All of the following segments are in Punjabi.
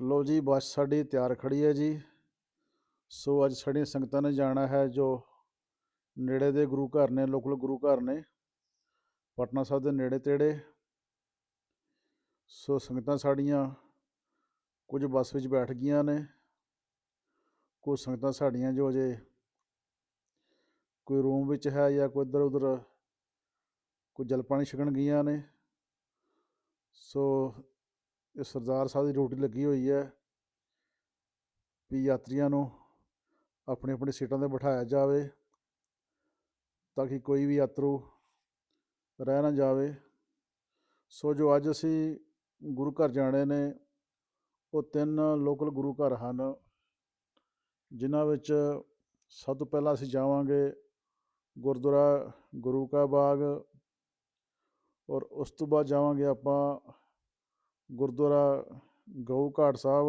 ਲੋ ਜੀ, ਬੱਸ ਸਾਡੀ ਤਿਆਰ ਖੜੀ ਹੈ ਜੀ। ਸੋ ਅੱਜ ਸਾਡੀਆਂ ਸੰਗਤਾਂ ਨੇ ਜਾਣਾ ਹੈ ਜੋ ਨੇੜੇ ਦੇ ਗੁਰੂ ਘਰ ਨੇ, ਲੋਕਲ ਗੁਰੂ ਘਰ ਨੇ, ਪਟਨਾ ਸਾਹਿਬ ਦੇ ਨੇੜੇ ਤੇੜੇ। ਸੋ ਸੰਗਤਾਂ ਸਾਡੀਆਂ ਕੁਝ ਬੱਸ ਵਿੱਚ ਬੈਠ ਗਈਆਂ ਨੇ। ਕੁਝ ਸੰਗਤਾਂ ਸਾਡੀਆਂ ਜੋ ਅਜੇ ਕੋਈ ਰੂਮ ਵਿੱਚ ਹੈ ਜਾਂ ਕੋਈ ਇੱਧਰ ਉੱਧਰ ਕੋਈ ਜਲ ਪਾਣੀ ਛਕਣ ਗਈਆਂ ਨੇ। ਸੋ ਇਹ ਸਰਦਾਰ ਸਾਹਿਬ ਦੀ ਡਿਊਟੀ ਲੱਗੀ ਹੋਈ ਹੈ ਵੀ ਯਾਤਰੀਆਂ ਨੂੰ ਆਪਣੀ ਆਪਣੀ ਸੀਟਾਂ 'ਤੇ ਬਿਠਾਇਆ ਜਾਵੇ ਤਾਂ ਕਿ ਕੋਈ ਵੀ ਯਾਤਰੂ ਰਹਿ ਨਾ ਜਾਵੇ। ਸੋ ਜੋ ਅੱਜ ਅਸੀਂ ਗੁਰੂ ਘਰ ਜਾਣੇ ਨੇ, ਉਹ ਤਿੰਨ ਲੋਕਲ ਗੁਰੂ ਘਰ ਹਨ, ਜਿਨ੍ਹਾਂ ਵਿੱਚ ਸਭ ਤੋਂ ਪਹਿਲਾਂ ਅਸੀਂ ਜਾਵਾਂਗੇ ਗੁਰਦੁਆਰਾ ਗੁਰੂ ਕਾ ਬਾਗ ਔਰ ਉਸ ਤੋਂ ਬਾਅਦ ਜਾਵਾਂਗੇ ਆਪਾਂ ਗੁਰਦੁਆਰਾ ਗਊ ਘਾਟ ਸਾਹਿਬ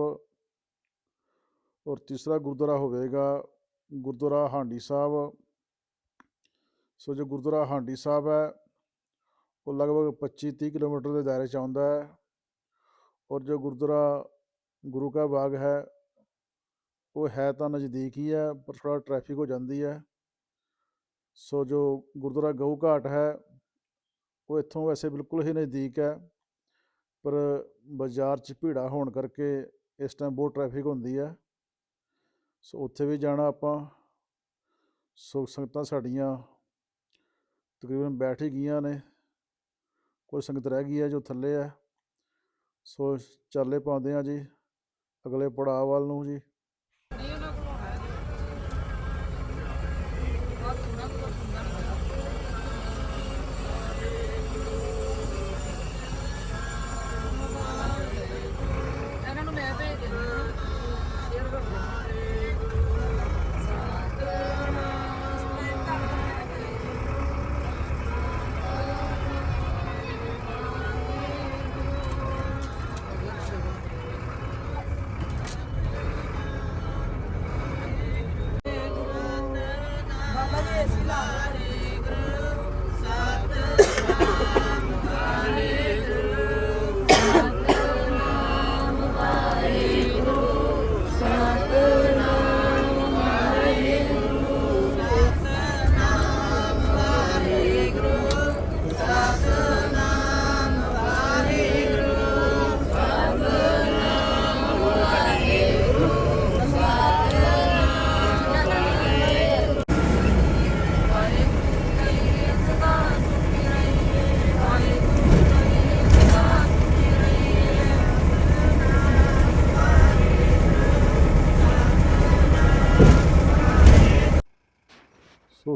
ਔਰ ਤੀਸਰਾ ਗੁਰਦੁਆਰਾ ਹੋਵੇਗਾ ਗੁਰਦੁਆਰਾ ਹਾਂਡੀ ਸਾਹਿਬ। ਸੋ ਜੋ ਗੁਰਦੁਆਰਾ ਹਾਂਡੀ ਸਾਹਿਬ ਹੈ, ਉਹ ਲਗਭਗ 25 30 ਕਿਲੋਮੀਟਰ ਦੇ ਦਾਇਰੇ 'ਚ ਆਉਂਦਾ ਹੈ ਔਰ ਜੋ ਗੁਰਦੁਆਰਾ ਗੁਰੂ ਕਾ ਬਾਗ ਹੈ, ਉਹ ਹੈ ਤਾਂ ਨਜ਼ਦੀਕ ਹੀ ਹੈ, ਪਰ ਥੋੜ੍ਹਾ ਟ੍ਰੈਫਿਕ ਹੋ ਜਾਂਦੀ ਹੈ। ਸੋ ਜੋ ਗੁਰਦੁਆਰਾ ਗਊ ਘਾਟ ਹੈ, ਉਹ ਇੱਥੋਂ ਵੈਸੇ ਬਿਲਕੁਲ ਹੀ ਨਜ਼ਦੀਕ ਹੈ। ਪਰ ਬਾਜ਼ਾਰ 'ਚ ਭੀੜਾ ਹੋਣ ਕਰਕੇ ਇਸ ਟਾਈਮ ਬਹੁਤ ਟ੍ਰੈਫਿਕ ਹੁੰਦੀ ਹੈ ਸੋ ਉੱਥੇ ਵੀ ਜਾਣਾ ਆਪਾਂ। ਸੋ ਸੰਗਤਾਂ ਸਾਡੀਆਂ ਤਕਰੀਬਨ ਬੈਠ ਹੀ ਗਈਆਂ ਨੇ। ਕੋਈ ਸੰਗਤ ਰਹਿ ਗਈ ਹੈ ਜੋ ਥੱਲੇ ਹੈ ਸੋ ਚੱਲੇ ਪਾਉਂਦੇ ਆ ਜੀ। ਅਗਲੇ ਪੜਾਅ ਵੱਲ ਨੂੰ ਜੀ।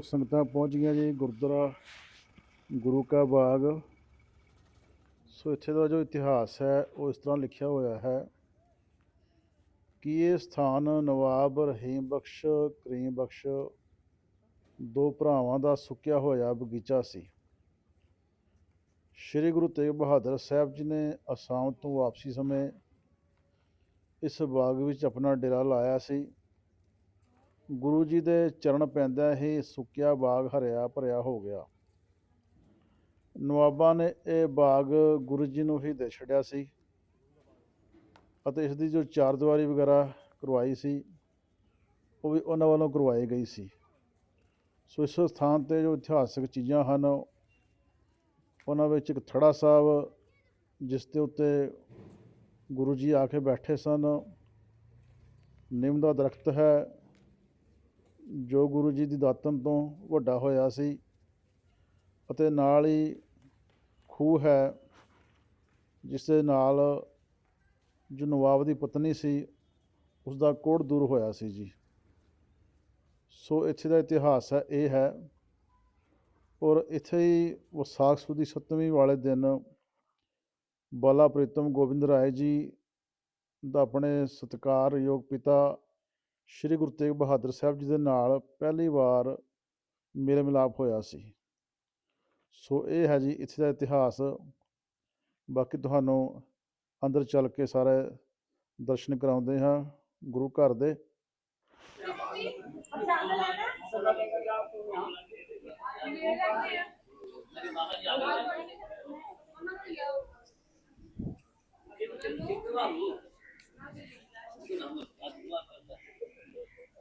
ਸੰਗਤਾਂ ਪਹੁੰਚ ਗਈਆਂ ਜੀ, ਗੁਰਦੁਆਰਾ, ਗੁਰੂ ਕਾ ਬਾਗ। ਸੋ ਇੱਥੇ ਦਾ ਜੋ ਇਤਿਹਾਸ ਹੈ, ਉਹ ਇਸ ਤਰ੍ਹਾਂ ਲਿਖਿਆ ਹੋਇਆ ਹੈ ਕਿ ਇਹ ਸਥਾਨ ਨਵਾਬ ਰਹੀਮ ਬਖਸ਼, ਕਰੀਮ ਬਖਸ਼ ਦੋ ਭਰਾਵਾਂ ਦਾ ਸੁੱਕਿਆ ਹੋਇਆ ਬਗੀਚਾ ਸੀ। ਸ੍ਰੀ ਗੁਰੂ ਤੇਗ ਬਹਾਦਰ ਸਾਹਿਬ ਜੀ ਨੇ ਅਸਾਮ ਤੋਂ ਵਾਪਸੀ ਸਮੇਂ ਇਸ ਬਾਗ ਵਿੱਚ ਆਪਣਾ ਡੇਰਾ ਲਾਇਆ ਸੀ। ਗੁਰੂ ਜੀ ਦੇ ਚਰਨ ਪੈਂਦਿਆਂ ਹੀ ਸੁੱਕਿਆ ਬਾਗ ਹਰਿਆ ਭਰਿਆ ਹੋ ਗਿਆ। ਨਵਾਬਾਂ ਨੇ ਇਹ ਬਾਗ ਗੁਰੂ ਜੀ ਨੂੰ ਹੀ ਦੇ ਛੱਡਿਆ ਸੀ ਅਤੇ ਇਸ ਦੀ ਜੋ ਚਾਰ ਦੀਵਾਰੀ ਵਗੈਰਾ ਕਰਵਾਈ ਸੀ, ਉਹ ਵੀ ਉਹਨਾਂ ਵੱਲੋਂ ਕਰਵਾਈ ਗਈ ਸੀ। ਸੋ ਇਸ ਸਥਾਨ ਤੇ ਜੋ ਇਤਿਹਾਸਕ ਚੀਜ਼ਾਂ ਹਨ, ਉਹਨਾਂ ਵਿੱਚ ਇੱਕ ਥੜਾ ਸਾਹਿਬ ਜਿਸ ਦੇ ਉੱਤੇ ਗੁਰੂ ਜੀ ਆ ਕੇ ਬੈਠੇ ਸਨ। ਨਿੰਮ ਦਾ ਦਰਖਤ ਹੈ ਜੋ ਗੁਰੂ ਜੀ ਦੀ ਦਾਤਨ ਤੋਂ ਵੱਡਾ ਹੋਇਆ ਸੀ ਅਤੇ ਨਾਲ ਹੀ ਖੂਹ ਹੈ ਜਿਸ ਦੇ ਨਾਲ ਜੋ ਨਵਾਬ ਦੀ ਪਤਨੀ ਸੀ ਉਸ ਦਾ ਕੋੜ ਦੂਰ ਹੋਇਆ ਸੀ ਜੀ। ਸੋ ਇੱਥੇ ਦਾ ਇਤਿਹਾਸ ਹੈ, ਇਹ ਹੈ। ਔਰ ਇੱਥੇ ਹੀ ਵਿਸਾਖ ਸੁਦੀ ਸੱਤਵੀਂ ਵਾਲੇ ਦਿਨ ਬਾਲਾ ਪ੍ਰੀਤਮ ਗੋਬਿੰਦ ਰਾਏ ਜੀ ਦਾ ਆਪਣੇ ਸਤਿਕਾਰਯੋਗ ਪਿਤਾ ਸ਼੍ਰੀ ਗੁਰੂ ਤੇਗ ਬਹਾਦਰ ਸਾਹਿਬ ਜੀ ਦੇ ਨਾਲ ਪਹਿਲੀ ਵਾਰ ਮੇਲ ਮਿਲਾਪ ਹੋਇਆ ਸੀ। ਸੋ ਇਹ ਹੈ ਜੀ ਇੱਥੇ ਦਾ ਇਤਿਹਾਸ। ਬਾਕੀ ਤੁਹਾਨੂੰ ਅੰਦਰ ਚੱਲ ਕੇ ਸਾਰੇ ਦਰਸ਼ਨ ਕਰਾਉਂਦੇ ਹਾਂ ਗੁਰੂ ਘਰ ਦੇ।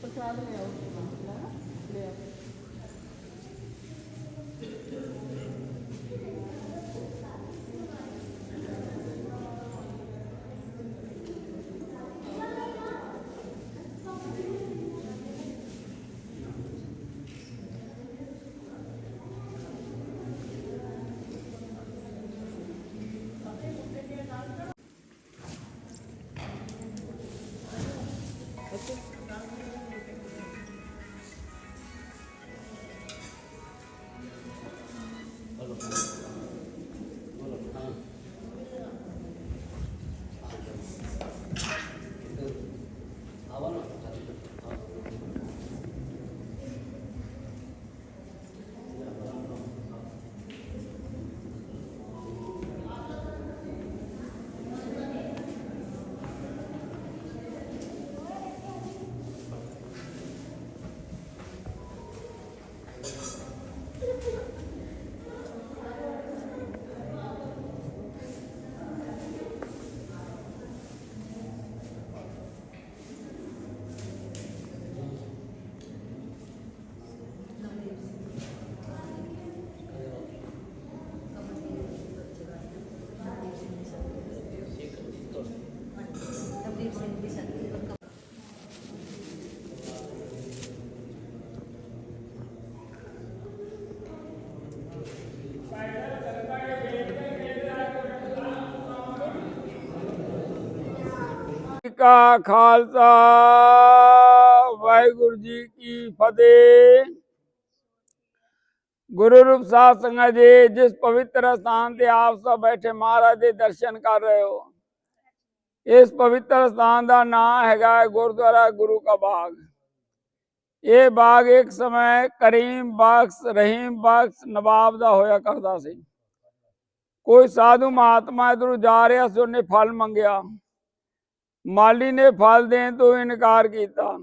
ਪ੍ਰਸ਼ਾਦ ਲੈ ਆਓ ਲੈ ਆਓ ਜੀ ਕਾ ਖਾਲਸਾ। ਵਾਹਿਗੁਰੂ ਜੀ ਕੀ ਫਤਿਹ। ਗੁਰੂ ਰੂਪ ਸਾਧ ਸੰਗਤ ਜੀ, ਜਿਸ ਪਵਿੱਤਰ ਸਥਾਨ ਤੇ ਆਪ ਸਭ ਬੈਠੇ ਮਹਾਰਾਜ ਦੇ ਦਰਸ਼ਨ ਕਰ ਰਹੇ ਹੋ। ਇਸ ਪਵਿੱਤਰ ਸਥਾਨ ਦਾ ਨਾਮ ਹੈਗਾ ਗੁਰਦੁਆਰਾ ਗੁਰੂ ਕਾ ਬਾਗ। ਇਹ ਬਾਗ ਇੱਕ ਸਮੇਂ ਕਰੀਮ ਬਖਸ਼, ਰਹੀਮ ਬਖਸ਼, ਨਵਾਬ ਦਾ ਹੋਇਆ ਕਰਦਾ ਸੀ। ਕੋਈ ਸਾਧੂ ਮਹਾਤਮਾ ਇਧਰੋਂ ਜਾ ਰਿਹਾ ਸੀ, ਉਹਨੇ ਫਲ ਮੰਗਿਆ। ਮਾਲੀ ਨੇ ਫਲ ਦੇਣ ਤੋਂ ਇਨਕਾਰ ਕੀਤਾ।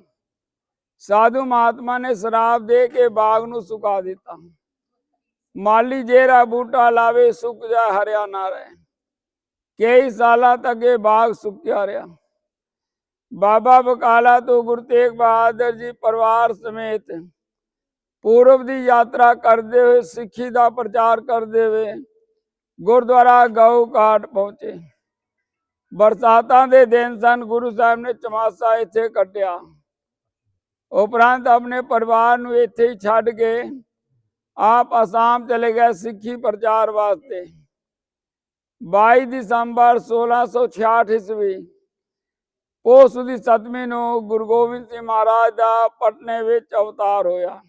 ਸਾਧੂ ਮਹਾਤਮਾ ਨੇ ਸ਼ਰਾਬ ਦੇ ਕੇ ਬਾਗ ਨੂੰ ਸੁਕਾ ਦਿੱਤਾ। ਮਾਲੀ ਜਿਹੜਾ ਬੂਟਾ ਲਾਵੇ, ਸੁੱਕ ਜਾ ਹਰਿਆ ਨਾ ਰਹੇ। ਕਈ ਸਾਲਾਂ ਤੱਕ ਇਹ ਬਾਗ ਸੁੱਕਿਆ ਰਿਹਾ। ਬਾਬਾ ਬਕਾਲਾ ਤੋਂ ਗੁਰੂ ਤੇਗ ਬਹਾਦਰ ਜੀ ਪਰਿਵਾਰ ਸਮੇਤ ਪੂਰਬ ਦੀ ਯਾਤਰਾ ਕਰਦੇ ਹੋਏ ਸਿੱਖੀ ਦਾ ਪ੍ਰਚਾਰ ਕਰਦੇ ਹੋਏ ਗੁਰਦੁਆਰਾ ਗਊ ਘਾਟ ਪਹੁੰਚੇ। ਬਰਸਾਤਾਂ ਦੇ ਦਿਨ ਸਨ, ਗੁਰੂ ਸਾਹਿਬ ਨੇ ਚਮਾਸਾ ਇੱਥੇ ਕੱਟਿਆ। ਉਪਰੰਤ ਆਪਣੇ ਪਰਿਵਾਰ ਨੂੰ ਇੱਥੇ ਹੀ ਛੱਡ ਕੇ ਆਪ ਅਸਾਮ ਚਲੇ ਗਏ ਸਿੱਖੀ ਪ੍ਰਚਾਰ ਵਾਸਤੇ। 22 ਦਸੰਬਰ 1666 ਈਸਵੀ ਉਸ ਦੀ ਸਤਵੀਂ ਨੂੰ ਗੁਰੂ ਗੋਬਿੰਦ ਸਿੰਘ ਮਹਾਰਾਜ ਦਾ ਪਟਨੇ ਵਿੱਚ ਅਵਤਾਰ ਹੋਇਆ।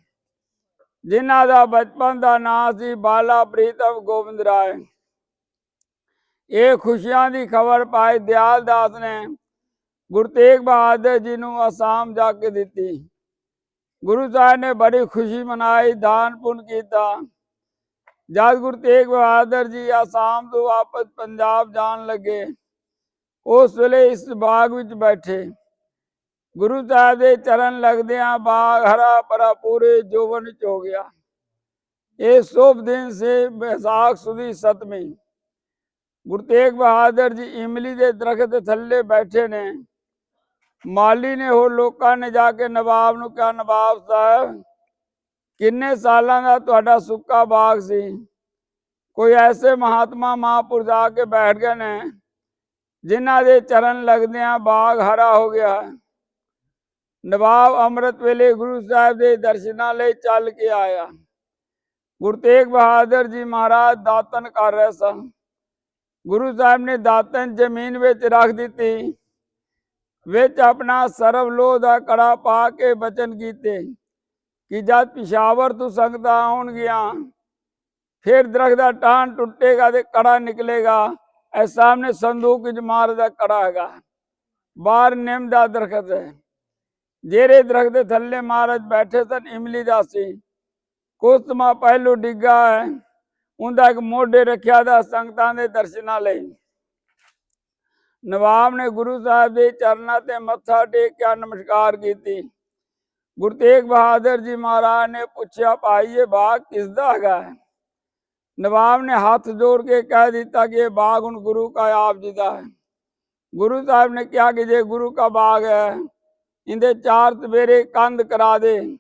ਜਿਨ੍ਹਾਂ ਦਾ ਬਚਪਨ ਦਾ ਨਾਂ ਸੀ ਬਾਲਾ ਪ੍ਰੀਤਮ ਗੋਬਿੰਦ ਰਾਏ। ਇਹ ਖੁਸ਼ੀਆਂ ਦੀ ਖਬਰ ਪਾਈ ਦਿਆਲ ਦਾਸ ਨੇ। ਗੁਰੂ ਤੇਗ ਬਹਾਦਰ ਜੀ ਨੂੰ ਅਸਾਮ ਜਾ ਕੇ ਦਿੱਤੀ। ਗੁਰੂ ਸਾਹਿਬ ਨੇ ਬੜੀ ਖੁਸ਼ੀ ਮਨਾਈ, ਦਾਨ ਪੁੰਨ ਕੀਤਾ। ਜਦ ਗੁਰੂ ਤੇਗ ਬਹਾਦਰ ਜੀ ਅਸਾਮ ਤੋਂ ਵਾਪਸ ਪੰਜਾਬ ਜਾਣ ਲੱਗੇ, ਉਸ ਵੇਲੇ ਇਸ ਬਾਗ ਵਿੱਚ ਬੈਠੇ। ਗੁਰੂ ਸਾਹਿਬ ਦੇ ਚਰਨ ਲੱਗਦਿਆਂ ਬਾਗ ਹਰਾ ਭਰਾ ਪੂਰੇ ਜੋਵਨ ਚ ਹੋ ਗਿਆ। ਇਹ ਸ਼ੁਭ ਦਿਨ ਸੇ, ਬੈਸਾਖ ਸੁਦੀ ਸਤਵੀਂ। ਗੁਰੂ ਤੇਗ ਬਹਾਦਰ ਜੀ ਇਮਲੀ ਦੇ ਦਰਖਤ ਥੱਲੇ ਬੈਠੇ ਨੇ। ਮਾਲੀ ਨੇ ਹੋਰ ਲੋਕਾਂ ਨੇ ਜਾ ਕੇ ਨਵਾਬ ਨੂੰ ਕਿਹਾ, ਨਵਾਬ ਸਾਹਿਬ, ਕਿੰਨੇ ਸਾਲਾਂ ਦਾ ਤੁਹਾਡਾ ਸੁੱਕਾ ਬਾਗ ਸੀ? ਕੋਈ ਐਸੇ ਮਹਾਤਮਾ ਮਹਾਂਪੁਰਸ਼ ਆ ਕੇ ਬੈਠ ਗਏ ਨੇ, ਜਿਨ੍ਹਾਂ ਦੇ ਚਰਨ ਲੱਗਦਿਆਂ ਬਾਗ ਹਰਾ ਹੋ ਗਿਆ। ਨਵਾਬ ਅੰਮ੍ਰਿਤ ਵੇਲੇ ਗੁਰੂ ਸਾਹਿਬ ਦੇ ਦਰਸ਼ਨਾਂ ਲਈ ਚੱਲ ਕੇ ਆਇਆ। ਗੁਰੂ ਤੇਗ ਬਹਾਦਰ ਜੀ ਮਹਾਰਾਜ ਦਾਤਨ ਕਰ ਰਹੇ ਸਨ। ਗੁਰੂ ਸਾਹਿਬ ਨੇ ਦਾਤਨ ਜ਼ਮੀਨ ਵਿੱਚ ਰੱਖ ਦਿੱਤੀ, ਵਿੱਚ ਆਪਣਾ ਸਰਵ ਲੋਹ ਦਾ ਕੜਾ ਪਾ ਕੇ ਬਚਨ ਕੀਤੇ, ਕਿ ਜਦ ਪਿਸ਼ਾਵਰ ਤੋਂ ਸੰਗਤਾਂ ਆਉਣਗੀਆਂ, ਫਿਰ ਦਰਖਤ ਦਾ ਟਾਣ ਟੁੱਟੇਗਾ ਤੇ ਕੜਾ ਨਿਕਲੇਗਾ, ਇਹ ਸਾਹਮਣੇ ਸੰਦੂਕ ਵਿੱਚ ਦਾ ਕੜਾ ਹੈਗਾ, ਬਾਹਰ ਨਿੰਮ ਦਾ ਦਰਖਤ ਹੈ। ਜਿਹੜੇ ਦਰਖਤ ਦੇ ਥੱਲੇ ਮਹਾਰਾਜ ਬੈਠੇ ਸਨ, ਇਮਲੀ ਦਾ ਸੀ ਕੁਝ ਸਮਾਂ ਪਹਿਲੂ ਡਿੱਗਾ ਹੈ ਉਹਦਾ ਇੱਕ ਮੋਢੇ ਰੱਖਿਆ ਦਾ ਸੰਗਤਾਂ ਦੇ ਦਰਸ਼ਨਾਂ ਲਈ। ਨਵਾਬ ਨੇ ਗੁਰੂ ਸਾਹਿਬ ਦੇ ਚਰਨਾਂ ਤੇ ਮੱਥਾ ਟੇਕ ਕੇ ਨਮਸਕਾਰ ਕੀਤੀ। ਗੁਰੂ ਤੇਗ ਬਹਾਦਰ ਜੀ ਮਹਾਰਾਜ ਨੇ ਪੁੱਛਿਆ, ਭਾਈ, ਇਹ ਬਾਗ ਕਿਸ ਦਾ ਹੈਗਾ ਹੈ? ਨਵਾਬ ਨੇ ਹੱਥ ਜੋੜ ਕੇ ਕਹਿ ਦਿੱਤਾ ਕਿ ਇਹ ਬਾਗ ਹੁਣ ਗੁਰੂ ਕਾ ਆਪ ਜੀ ਦਾ ਹੈ। ਗੁਰੂ ਸਾਹਿਬ ਨੇ ਕਿਹਾ ਕਿ ਜੇ ਗੁਰੂ ਕਾ ਬਾਗ ਹੈ, ਇਹਦੇ ਚਾਰ ਸਵੇਰੇ ਕੰਧ ਕਰਾ ਦੇ।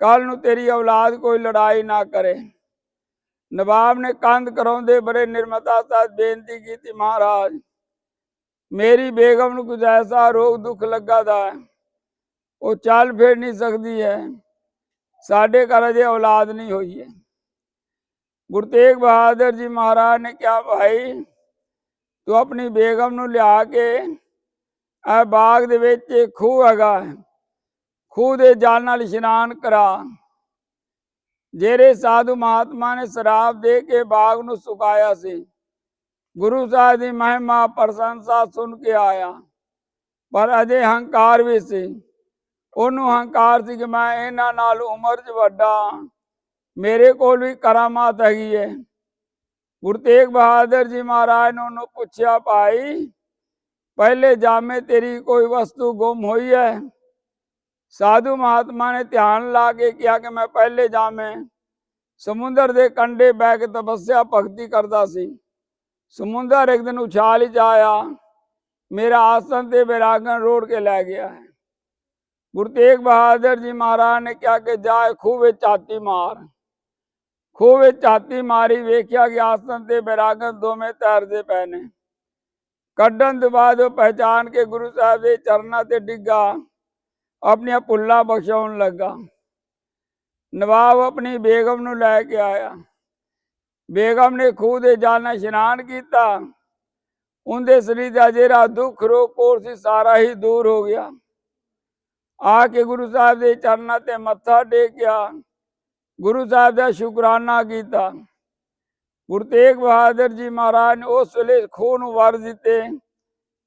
ਕੱਲ ਨੂੰ ਤੇਰੀ ਔਲਾਦ ਕੋਈ ਲੜਾਈ ਨਾ ਕਰੇ। ਨਵਾਬ ਨੇ ਕੰਧ ਕਰਾਉਂਦੇ ਬੜੇ ਨਿਰਮਤਾ ਸਾਹਿਬ ਬੇਨਤੀ ਕੀਤੀ, ਮਹਾਰਾਜ, ਮੇਰੀ ਬੇਗਮ ਨੂੰ ਕੁਝ ਐਸਾ ਰੋਗ ਦੁੱਖ ਲੱਗਾ ਦਾ ਉਹ ਚੱਲ ਫੇਰ ਨਹੀਂ ਸਕਦੀ ਹੈ, ਸਾਡੇ ਘਰ ਅਜੇ ਔਲਾਦ ਨਹੀਂ ਹੋਈ ਹੈ। ਗੁਰੂ ਤੇਗ ਬਹਾਦਰ ਜੀ ਮਹਾਰਾਜ ਨੇ ਕਿਹਾ, ਭਾਈ, ਤੂੰ ਆਪਣੀ ਬੇਗਮ ਨੂੰ ਲਿਆ ਕੇ ਇਹ ਬਾਗ ਦੇ ਵਿੱਚ ਖੂਹ ਹੈਗਾ, ਖੂਹ ਦੇ ਜਲ ਨਾਲ ਇਸ਼ਨਾਨ ਕਰਾ। ਜਿਹੜੇ ਸਾਧੂ ਮਹਾਤਮਾ ਨੇ ਸ਼ਰਾਬ ਦੇ ਕੇ ਬਾਗ ਨੂੰ ਸੁਕਾਇਆ ਸੀ, ਗੁਰੂ ਸਾਹਿਬ ਦੀ ਮਹਿਮਾ ਪ੍ਰਸ਼ੰਸਾ ਸੁਣ ਕੇ ਆਇਆ। ਪਰ ਅਜੇ ਹੰਕਾਰ ਵੀ ਸੀ। ਉਹਨੂੰ ਹੰਕਾਰ ਸੀ ਕਿ ਮੈਂ ਇਹਨਾਂ ਨਾਲ ਉਮਰ 'ਚ ਵੱਡਾ ਮੇਰੇ ਕੋਲ ਵੀ ਕਰਾਮਾਤ ਹੈਗੀ ਹੈ ਗੁਰੂ ਤੇਗ ਬਹਾਦਰ ਜੀ ਮਹਾਰਾਜ ਨੇ ਉਹਨੂੰ ਪੁੱਛਿਆ, ਭਾਈ, ਪਹਿਲੇ ਜਾਮੇ ਤੇਰੀ ਕੋਈ ਵਸਤੂ ਗੁੰਮ ਹੋਈ ਹੈ? ਸਾਧੂ ਮਹਾਤਮਾ ਨੇ ਧਿਆਨ ਲਾ ਕੇ ਕਿਹਾ ਕਿ ਮੈਂ ਪਹਿਲੇ ਜਾਮੇ ਸਮੁੰਦਰ ਦੇ ਕੰਢੇ ਬੈ ਕੇ ਤਪੱਸਿਆ ਭਗਤੀ ਕਰਦਾ ਸੀ। ਸਮੁੰਦਰ ਇੱਕ ਦਿਨ ਉਛਾਲ ਹੀ ਆਇਆ। ਮੇਰਾ ਆਸਨ ਤੇ ਵਿਰਾਗਨ ਰੋੜ ਕੇ ਲੈ ਗਿਆ। ਹੈ ਗੁਰੂ ਤੇਗ ਬਹਾਦਰ ਜੀ ਮਹਾਰਾਜ ਨੇ ਕਿਹਾ ਕਿ ਜਾ ਖੂਹ ਵਿੱਚ ਝਾਤੀ ਮਾਰ। ਖੂਹ ਵਿੱਚ ਝਾਤੀ ਮਾਰੀ ਵੇਖਿਆ ਕਿ ਆਸਨ ਤੇ ਵਿਰਾਗਨ ਦੋਵੇਂ ਤੈਰਦੇ ਪਏ ਨੇ। ਕੱਢਣ ਤੋਂ ਬਾਅਦ ਉਹ ਪਹਿਚਾਨ ਕੇ ਗੁਰੂ ਸਾਹਿਬ ਦੇ ਚਰਨਾਂ ਤੇ ਡਿੱਗਾ। ਆਪਣੀਆਂ ਭੁੱਲਾਂ ਬਖਸ਼ਾਉਣ ਲੱਗਾ। ਨਵਾਬ ਆਪਣੀ ਬੇਗਮ ਨੂੰ ਲੈ ਕੇ ਆਇਆ। ਬੇਗਮ ਨੇ ਖੂਹ ਦੇ ਜਲ ਨਾਲ ਇਸ਼ਨਾਨ ਕੀਤਾ। ਉਹਦੇ ਸਰੀਰ ਦਾ ਜਿਹੜਾ ਦੁੱਖ, ਰੋਗ ਕੋਰ ਸੀ, ਸਾਰਾ ਹੀ ਦੂਰ ਹੋ ਗਿਆ। ਆ ਕੇ ਗੁਰੂ ਸਾਹਿਬ ਦੇ ਚਰਨਾਂ ਤੇ ਮੱਥਾ ਟੇਕਿਆ। ਗੁਰੂ ਸਾਹਿਬ ਦਾ ਸ਼ੁਕਰਾਨਾ ਕੀਤਾ। ਗੁਰੂ ਤੇਗ ਬਹਾਦਰ ਜੀ ਮਹਾਰਾਜ ਨੇ ਉਸ ਵੇਲੇ ਖੂਹ ਨੂੰ ਵਰ ਦਿੱਤੇ।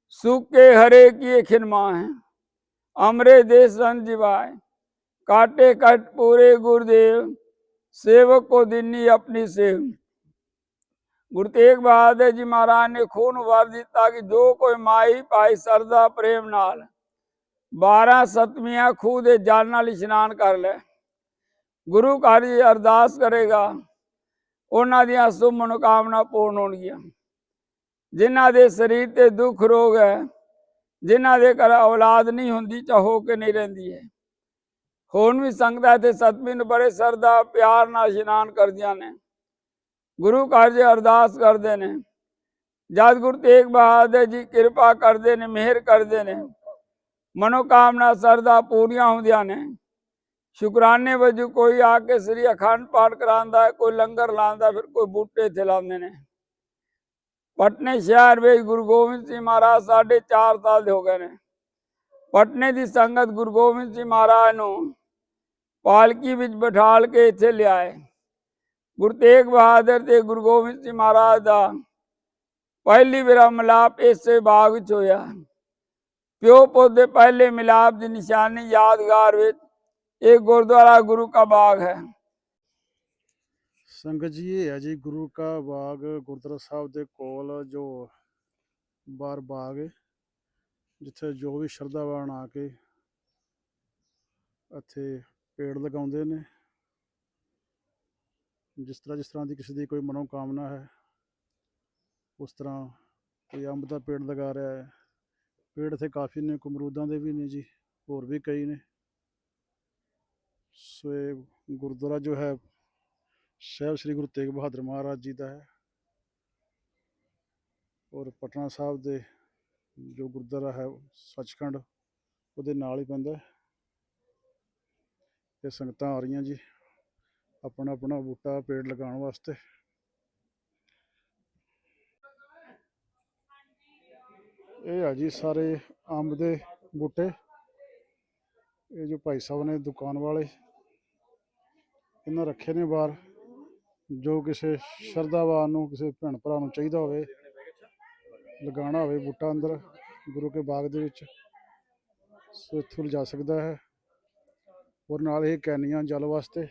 ਸੁੱਕੇ ਹਰੇ ਕੀ ਖਿਨਮਾ ਹੈ। ਅਮਰੇ ਦੇ ਸੰਜੀਵਾਏ ਕਾਟੇ ਕਟ ਪੂਰੇ ਗੁਰਦੇਵ, ਸੇਵਕ ਕੋ ਦਿਨੀ ਆਪਣੀ ਸੇਵ। ਗੁਰੂ ਤੇਗ ਬਹਾਦਰ ਜੀ ਮਹਾਰਾਜ ਨੇ ਖੂਨ ਵਰ ਦਿੱਤਾ ਕਿ ਜੋ ਕੋਈ ਮਾਈ ਭਾਈ ਸਰਦਾ ਪ੍ਰੇਮ ਨਾਲ 12 ਸਤਵੀਆਂ ਖੂਹ ਦੇ ਜਲ ਨਾਲ ਇਸ਼ਨਾਨ ਕਰ ਲੈ। ਗੁਰੂ ਘਰ ਜੀ ਅਰਦਾਸ ਕਰੇਗਾ, ਉਹਨਾਂ ਦੀਆਂ ਸੁਭ ਮਨੋਕਾਮਨਾ ਪੂਰਨ ਹੋਣਗੀਆਂ। ਜਿਨ੍ਹਾਂ ਦੇ ਸਰੀਰ ਤੇ ਦੁੱਖ ਰੋਗ ਹੈ ਜਿਨ੍ਹਾਂ ਦੇ ਘਰ ਔਲਾਦ ਨਹੀਂ ਹੁੰਦੀ, ਚਾਹੋ ਕੇ ਨਹੀਂ ਰਹਿੰਦੀ ਹੈ। ਹੁਣ ਵੀ ਸੰਗਤਾਂ ਤੇ ਸਤਮੀ ਨੂੰ ਬੜੇ ਸਰਦਾ ਪਿਆਰ ਨਾਲ ਇਸ਼ਨਾਨ ਕਰਦੀਆਂ ਨੇ। ਗੁਰੂ ਘਰ 'ਚ ਅਰਦਾਸ ਕਰਦੇ ਨੇ। ਜਦ ਗੁਰੂ ਤੇਗ ਬਹਾਦਰ ਜੀ ਕਿਰਪਾ ਕਰਦੇ ਨੇ, ਮਿਹਰ ਕਰਦੇ ਨੇ, ਮਨੋਕਾਮਨਾ ਸਰਦਾ ਪੂਰੀਆਂ ਹੁੰਦੀਆਂ ਨੇ। ਸ਼ੁਕਰਾਨੇ ਵਜੋਂ ਕੋਈ ਆ ਕੇ ਸ੍ਰੀ ਅਖੰਡ ਪਾਠ ਕਰਾਉਂਦਾ ਕੋਈ ਲੰਗਰ ਲਾਉਂਦਾ, ਫਿਰ ਕੋਈ ਬੂਟੇ ਇੱਥੇ ਲਾਉਂਦੇ ਨੇ। ਪਟਨੇ ਸ਼ਹਿਰ ਵਿੱਚ ਗੁਰੂ ਗੋਬਿੰਦ ਸਿੰਘ ਮਹਾਰਾਜ ਸਾਢੇ ਚਾਰ ਸਾਲ ਦੇ ਹੋ ਗਏ ਨੇ। ਪਟਨੇ ਦੀ ਸੰਗਤ ਗੁਰੂ ਗੋਬਿੰਦ ਸਿੰਘ ਮਹਾਰਾਜ ਨੂੰ ਪਾਲਕੀ ਵਿੱਚ ਬਿਠਾਲ ਕੇ ਇੱਥੇ ਲਿਆਏ। ਗੁਰੂ ਤੇਗ ਬਹਾਦਰ ਤੇ ਗੁਰੂ ਗੋਬਿੰਦ ਸਿੰਘ ਮਹਾਰਾਜ ਦਾ ਪਹਿਲੀ ਵਾਰ ਮਿਲਾਪ ਇਸੇ ਬਾਗ ਵਿੱਚ ਹੋਇਆ। ਪਿਓ ਪੁੱਤ ਦੇ ਪਹਿਲੇ ਮਿਲਾਪ ਦੀ ਨਿਸ਼ਾਨੀ ਯਾਦਗਾਰ ਵਿੱਚ ਇਹ ਗੁਰਦੁਆਰਾ ਗੁਰੂ ਕਾ ਬਾਗ ਹੈ। ਸੰਗਤ ਜੀ, ਇਹ ਹੈ ਜੀ ਗੁਰੂ ਕਾ ਬਾਗ ਗੁਰਦੁਆਰਾ ਸਾਹਿਬ ਦੇ ਕੋਲ ਜੋ ਬਾਰ ਬਾਗ ਹੈ ਜਿੱਥੇ ਜੋ ਵੀ ਸ਼ਰਧਾਵਾਨ ਆ ਕੇ ਇੱਥੇ ਪੇੜ ਲਗਾਉਂਦੇ ਨੇ। ਜਿਸ ਤਰ੍ਹਾਂ ਜਿਸ ਤਰ੍ਹਾਂ ਦੀ ਕਿਸੇ ਦੀ ਕੋਈ ਮਨੋਕਾਮਨਾ ਹੈ, ਉਸ ਤਰ੍ਹਾਂ ਕੋਈ ਅੰਬ ਦਾ ਪੇੜ ਲਗਾ ਰਿਹਾ ਹੈ। ਪੇੜ ਇੱਥੇ ਕਾਫੀ ਨੇ ਕੋਈ ਅਮਰੂਦਾਂ ਦੇ ਵੀ ਨੇ ਜੀ, ਹੋਰ ਵੀ ਕਈ ਨੇ। ਸੋ ਇਹ ਗੁਰਦੁਆਰਾ ਜੋ ਹੈ ਸਾਹਿਬ ਸ੍ਰੀ ਗੁਰੂ ਤੇਗ ਬਹਾਦਰ ਮਹਾਰਾਜ ਜੀ ਦਾ ਹੈ ਔਰ ਪਟਨਾ ਸਾਹਿਬ ਦੇ ਜੋ ਗੁਰਦੁਆਰਾ ਹੈ ਸੱਚਖੰਡ, ਉਹਦੇ ਨਾਲ ਹੀ ਪੈਂਦਾ ਇਹ ਸੰਗਤਾਂ ਆ ਰਹੀਆਂ ਜੀ ਆਪਣਾ ਆਪਣਾ ਬੂਟਾ ਪੇੜ ਲਗਾਉਣ ਵਾਸਤੇ। ਇਹ ਆ ਜੀ ਸਾਰੇ ਅੰਬ ਦੇ ਬੂਟੇ। ਇਹ ਜੋ ਭਾਈ ਸਾਹਿਬ ਨੇ ਦੁਕਾਨ ਵਾਲੇ, ਇਹਨਾਂ ਰੱਖੇ ਨੇ ਬਾਹਰ। ਜੋ ਕਿਸੇ ਸ਼ਰਧਾਵਾਨ ਨੂੰ, ਕਿਸੇ ਭੈਣ ਭਰਾ ਨੂੰ ਚਾਹੀਦਾ ਹੋਵੇ, ਲਗਾਉਣਾ ਹੋਵੇ ਬੂਟਾ ਅੰਦਰ, ਗੁਰੂ ਕੇ ਬਾਗ ਦੇ ਵਿੱਚ, ਸੋ ਇੱਥੋਂ ਲਿਜਾ ਸਕਦਾ ਹੈ। ਔਰ ਨਾਲ ਇਹ ਕੈਨੀਆਂ ਜਲ ਵਾਸਤੇ,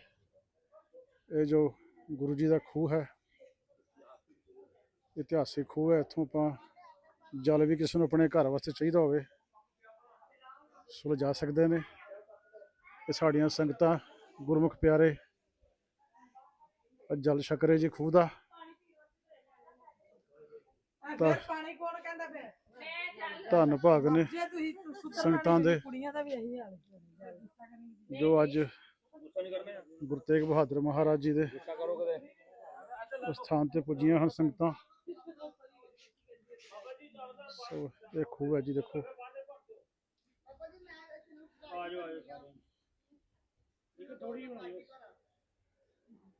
ਇਹ ਜੋ ਗੁਰੂ ਜੀ ਦਾ ਖੂਹ ਹੈ, ਇਤਿਹਾਸਿਕ ਖੂਹ ਹੈ, ਇੱਥੋਂ ਆਪਾਂ ਜਲ ਵੀ ਕਿਸੇ ਨੂੰ ਆਪਣੇ ਘਰ ਵਾਸਤੇ ਚਾਹੀਦਾ ਹੋਵੇ, ਸੋ ਲਿਜਾ ਸਕਦੇ ਨੇ। ਇਹ ਸਾਡੀਆਂ ਸੰਗਤਾਂ, ਗੁਰਮੁਖ ਪਿਆਰੇ ਜਲ ਛਕਰੇ ਜੀ ਖੂਹ ਦਾ। ਤਾਂ ਪਾਣੀ ਕੌਣ ਕਹਿੰਦਾ ਫਿਰ? ਧੰਨ ਭਾਗ ਨੇ। ਸੰਗਤਾਂ ਦੇ ਕੁੜੀਆਂ ਦਾ ਵੀ ਇਹੀ ਹਾਲ ਹੈ। ਜੋ ਅੱਜ ਗੁਰੂ ਤੇਗ ਬਹਾਦਰ ਮਹਾਰਾਜ ਜੀ ਦੇ ਸਥਾਨ ਤੇ ਪੁੱਜੀਆਂ ਹਨ ਸੰਗਤਾਂ। ਸੋ ਇਹ ਖੂਹ ਹੈ ਜੀ ਦੇਖੋ।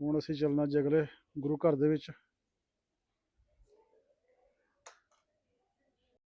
ਹੁਣ ਅਸੀਂ ਚੱਲਣਾ ਜਗਲੇ ਗੁਰੂ ਘਰ ਦੇ ਵਿੱਚ।